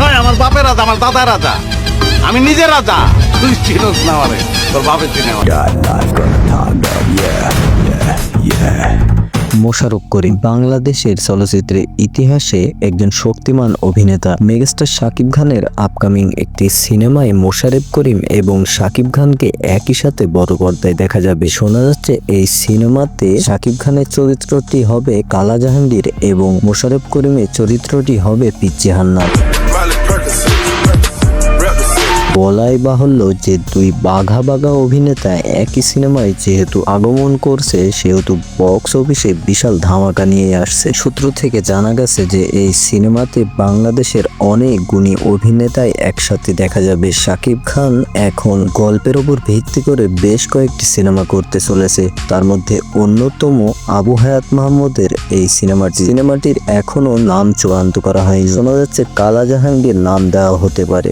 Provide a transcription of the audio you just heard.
হয় আমার বাপের রাজা, আমার দাদা রাজা। আমি নিজে রাজা। তুই চিনোস না আমারে, তোর বাপের চিনে আমার মোশাররফ করিম বাংলাদেশের চলচ্চিত্রের ইতিহাসে একজন শক্তিমান অভিনেতা, মেগাস্টার শাকিব খানের আপকামিং একটি সিনেমায় মোশাররফ করিম এবং শাকিব খানকে একই সাথে বড় পর্দায় দেখা যাবে। শোনা যাচ্ছে এই সিনেমাতে শাকিব খানের চরিত্রটি হবে কালা জাহাঙ্গীর এবং মোশাররফ করিমের চরিত্রটি হবে পিচ্চি হান্নান। বলাই বাহুল্য যে দুই বাঘা বাঘা অভিনেতা একই সিনেমায় যেহেতু আগমন করছে, সেহেতু বক্স অফিসে বিশাল ধামাকা নিয়ে আসছে। সূত্র থেকে জানা গেছে যে, এই সিনেমাতে বাংলাদেশের অনেক গুণী অভিনেতাই একসাথে দেখা যাবে। শাকিব খান এখন গল্পের ওপর ভিত্তি করে বেশ কয়েকটি সিনেমা করতে চলেছে। তার মধ্যে অন্যতম আবু হায়াত মাহমুদের এই সিনেমাটি, সিনেমাটির এখনও নাম চূড়ান্ত করা হয়নি। শোনা যাচ্ছে কালা জাহাঙ্গীর নাম দেওয়া হতে পারে।